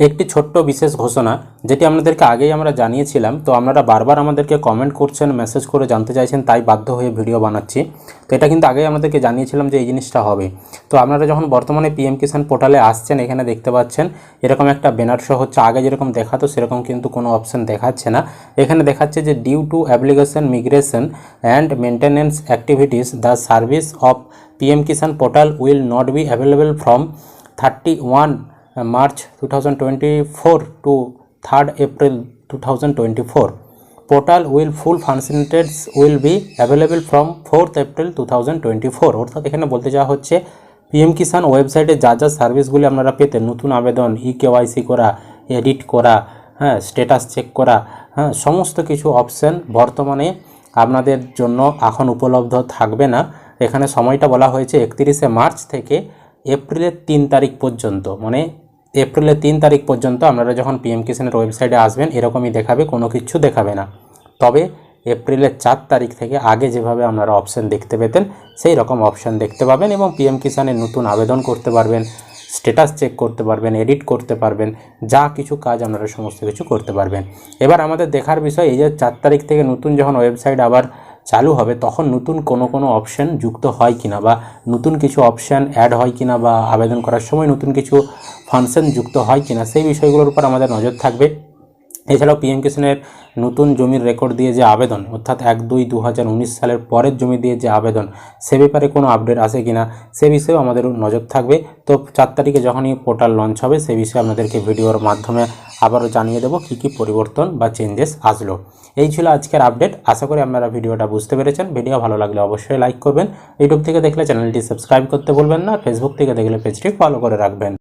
একটি ছোট্ট বিশেষ ঘোষণা, যেটি আপনাদেরকে আগেই আমরা জানিয়েছিলাম, তো আপনারা বারবার আমাদেরকে কমেন্ট করছেন মেসেজ করে জানতে চাইছেন, তাই বাধ্য হয়ে ভিডিও বানাচ্ছি। তো এটা কিন্তু আগেই আমাদেরকে জানিয়েছিলাম যে এই জিনিসটা হবে। তো আপনারা যখন বর্তমানে পিএম কিষাণ পোর্টালে আসছেন, এখানে দেখতে পাচ্ছেন, এরকম একটা ব্যানার শো হচ্ছে, আগে যেরকম দেখাতো, সেরকম কিন্তু কোনো অপশন দেখাচ্ছে না। এখানে দেখাচ্ছে যে due to application migration and maintenance activities the service of PM Kisan portal will not be available from thirty one March 2024 to 3rd April 2024. Portal will full functionalities will be available from 4th April 2024 অর্থাৎ এখানে বলতে চাওয়া হচ্ছে PM কিষাণ ওয়েবসাইটে যা যা সার্ভিসগুলি আপনারা পেতেন নতুন আবেদন ই কেওয়াইসি করা এডিট করা হ্যাঁ স্ট্যাটাস চেক করা হ্যাঁ সমস্ত কিছু অপশন বর্তমানে আপনাদের জন্য এখন উপলব্ধ থাকবে না এখানে সময়টা বলা হয়েছে একত্রিশে মার্চ থেকে এপ্রিলের তিন তারিখ পর্যন্ত মানে এপ্রিলের তিন তারিখ পর্যন্ত আপনারা যখন পিএম কিষানের ওয়েবসাইটে আসবেন, এরকমই দেখাবে, কোনো কিছু দেখাবে না। তবে এপ্রিলের চার তারিখ থেকে আগে যেভাবে আপনারা অপশান দেখতে পেতেন, সেই রকম অপশান দেখতে পাবেন এবং পিএম কিষানের নতুন আবেদন করতে পারবেন স্ট্যাটাস চেক করতে পারবেন এডিট করতে পারবেন, যা কিছু কাজ আপনারা সমস্ত কিছু করতে পারবেন। এবার আমাদের দেখার বিষয়, এই যে চার তারিখ থেকে নতুন যখন ওয়েবসাইট আবার চালু হবে, তখন নতুন কোনো কোনো অপশান যুক্ত হয় কিনা বা নতুন কিছু অপশান অ্যাড হয় কিনা বা আবেদন করার সময় নতুন কিছু ফাংশন যুক্ত হয় কিনা, সেই বিষয়গুলোর উপর আমাদের নজর থাকবে। এছাড়াও পিএম কিষানের নতুন জমির রেকর্ড দিয়ে যে আবেদন, অর্থাৎ এক দুই দু সালের পরের জমি দিয়ে যে আবেদন, সে ব্যাপারে কোনো আপডেট আসে কিনা সে বিষয়েও আমাদের নজর থাকবে। তো চার তারিখে যখনই পোর্টাল লঞ্চ হবে, সে বিষয়ে আপনাদেরকে ভিডিওর মাধ্যমে আবারও জানিয়ে দেবো কী কী পরিবর্তন বা চেঞ্জেস আসলো। এই ছিল আজকের আপডেট। আশা করি আপনারা ভিডিওটা বুঝতে পেরেছেন। ভিডিও ভালো লাগলে অবশ্যই লাইক করবেন। ইউটিউব থেকে দেখলে চ্যানেলটি সাবস্ক্রাইব করতে বলবেন না। ফেসবুক থেকে দেখলে পেজটি ফলো করে রাখবেন।